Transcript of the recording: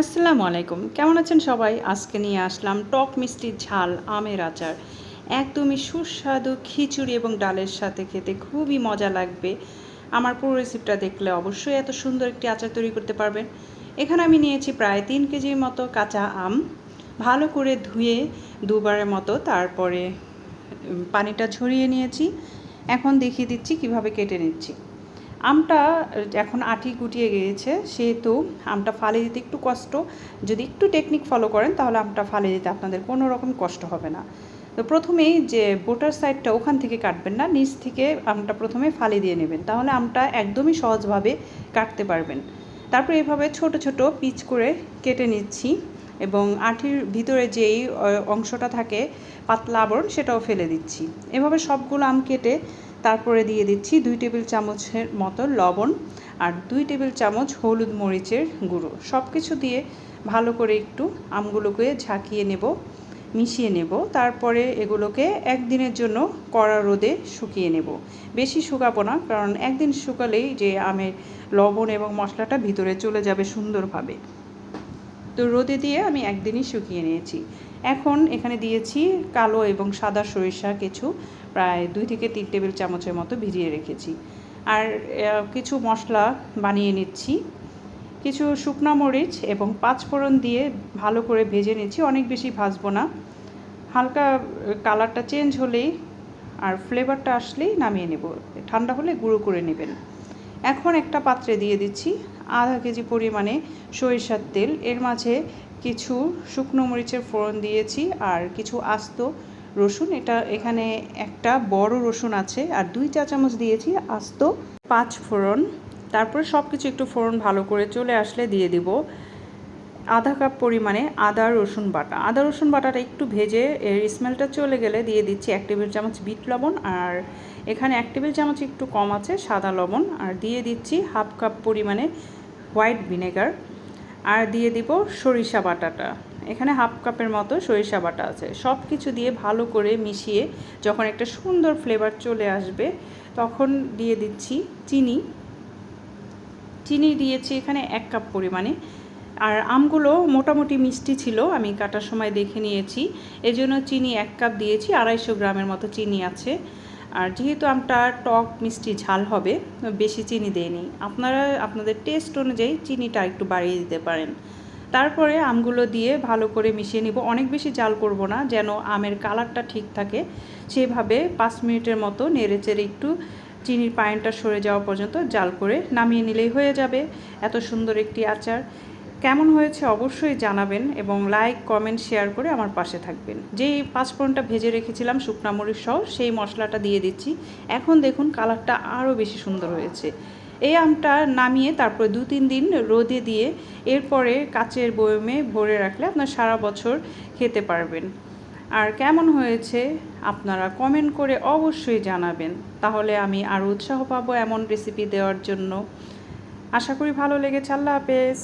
আসসালামু আলাইকুম। কেমন আছেন সবাই? আজকে নিয়ে আসলাম টক মিষ্টি ঝাল আমের আচার। একদমই সুস্বাদু খিচুড়ি এবং ডালের সাথে খেতে খুবই মজা লাগবে। আমার পুরো রেসিপিটা দেখলে অবশ্যই এত সুন্দর একটি আচার তৈরি করতে পারবেন। এখানে আমি নিয়েছি প্রায় তিন কেজির মতো কাঁচা আম। ভালো করে ধুয়ে দুবারের মতো তারপরে পানিটা ঝরিয়ে নিয়েছি। এখন দেখিয়ে দিচ্ছি কীভাবে কেটে নিচ্ছি। আমটা এখন আঠি গুটিয়ে গিয়েছে, সেহেতু আমটা ফালে দিতে একটু কষ্ট। যদি একটু টেকনিক ফলো করেন, তাহলে আমটা ফালে দিতে আপনাদের কোনো রকম কষ্ট হবে না। তো প্রথমেই যে বোটার সাইডটা ওখান থেকে কাটবেন না, নিচ থেকে আমটা প্রথমে ফালি দিয়ে নেবেন। তাহলে আমটা একদমই সহজভাবে কাটতে পারবেন। তারপর এভাবে ছোট ছোট পিচ করে কেটে নিচ্ছি এবং আঠির ভিতরে যেই অংশটা থাকে পাতলা আবরণ, সেটাও ফেলে দিচ্ছি। এভাবে সবগুলো আম কেটে তারপরে দিয়ে দিচ্ছি দুই টেবিল চামচের মতো লবণ আর দুই টেবিল চামচ হলুদ মরিচের গুঁড়ো। সব কিছু দিয়ে ভালো করে একটু আমগুলোকে ঝাঁকিয়ে নেব, মিশিয়ে নেব। তারপরে এগুলোকে একদিনের জন্য কড়া রোদে শুকিয়ে নেব। বেশি শুকাবো না, কারণ একদিন শুকালেই যে আমের লবণ এবং মশলাটা ভিতরে চলে যাবে সুন্দরভাবে। তো রোদে দিয়ে আমি একদিনই শুকিয়ে নিয়েছি। এখন এখানে দিয়েছি কালো এবং সাদা সরিষা কিছু, প্রায় দুই থেকে তিন টেবিল চামচের মতো ভিজিয়ে রেখেছি। আর কিছু মশলা বানিয়ে নিচ্ছি। কিছু শুকনা মরিচ এবং পাঁচ ফোড়ন দিয়ে ভালো করে ভেজে নিচ্ছি, অনেক বেশি ভাজবো না। হালকা কালারটা চেঞ্জ হলেই আর ফ্লেভারটা আসলেই নামিয়ে নেব। ঠান্ডা হলে গুঁড়ো করে নেবেন। এখন একটা পাত্রে দিয়ে দিচ্ছি আধা কেজি পরিমাণে সরিষার তেল। এর মাঝে কিছু শুকনো মরিচের ফোড়ন দিয়েছি আর কিছু আস্ত রসুন। এটা এখানে একটা বড় রসুন আছে আর দুই চা চামচ দিয়েছি আস্ত পাঁচ ফোড়ন। তারপরে সব কিছু একটু ফোড়ন ভালো করে চলে আসলে দিয়ে দিব আধা কাপ পরিমাণে আদা রসুন বাটা। আদা রসুন বাটাটা একটু ভেজে এর স্মেলটা চলে গেলে দিয়ে দিচ্ছি এক টেবিল চামচ বিট লবণ আর এখানে এক টেবিল চামচ একটু কম আছে সাদা লবণ। আর দিয়ে দিচ্ছি হাফ কাপ পরিমাণে হোয়াইট ভিনেগার। আর দিয়ে দিব সরিষা বাটাটা। এখানে হাফ কাপের মতো সরিষা বাটা আছে। সব কিছু দিয়ে ভালো করে মিশিয়ে যখন একটা সুন্দর ফ্লেভার চলে আসবে, তখন দিয়ে দিচ্ছি চিনি। চিনি দিয়েছি এখানে এক কাপ পরিমাণে। আর আমগুলো মোটামুটি মিষ্টি ছিল, আমি কাটার সময় দেখে নিয়েছি। এজন্য চিনি এক কাপ দিয়েছি, আড়াইশো গ্রামের মতো চিনি আছে। আর যেহেতু আমটা টক মিষ্টি ঝাল হবে, বেশি চিনি দেয়নি। আপনারা, আপনাদের টেস্ট অনুযায়ী চিনিটা একটু বাড়িয়ে দিতে পারেন। তারপরে আমগুলো দিয়ে ভালো করে মিশিয়ে নিব। অনেক বেশি জাল করব না, যেন আমের কালারটা ঠিক থাকে। সেভাবে পাঁচ মিনিটের মতো নেড়ে চেড়ে একটু চিনির পায়নটা সরে যাওয়া পর্যন্ত জাল করে নামিয়ে নিলেই হয়ে যাবে। এত সুন্দর একটি আচার। কেমন হয়েছে অবশ্যই জানাবেন এবং লাইক কমেন্ট শেয়ার করে আমার পাশে থাকবেন। যেই পাঁচফোড়নটা ভেজে রেখেছিলাম শুকনা মরিচ সহ, সেই মশলাটা দিয়ে দিচ্ছি। এখন দেখুন কালারটা আরও বেশি সুন্দর হয়েছে। এই আমটা নামিয়ে তারপর দু তিন দিন রোদে দিয়ে এরপরে কাচের বয়মে ভরে রাখলে আপনার সারা বছর খেতে পারবেন। আর কেমন হয়েছে আপনারা কমেন্ট করে অবশ্যই জানাবেন। তাহলে আমি আরও উৎসাহ পাবো এমন রেসিপি দেওয়ার জন্য। আশা করি ভালো লেগেছে। আল্লাহ হাফেজ।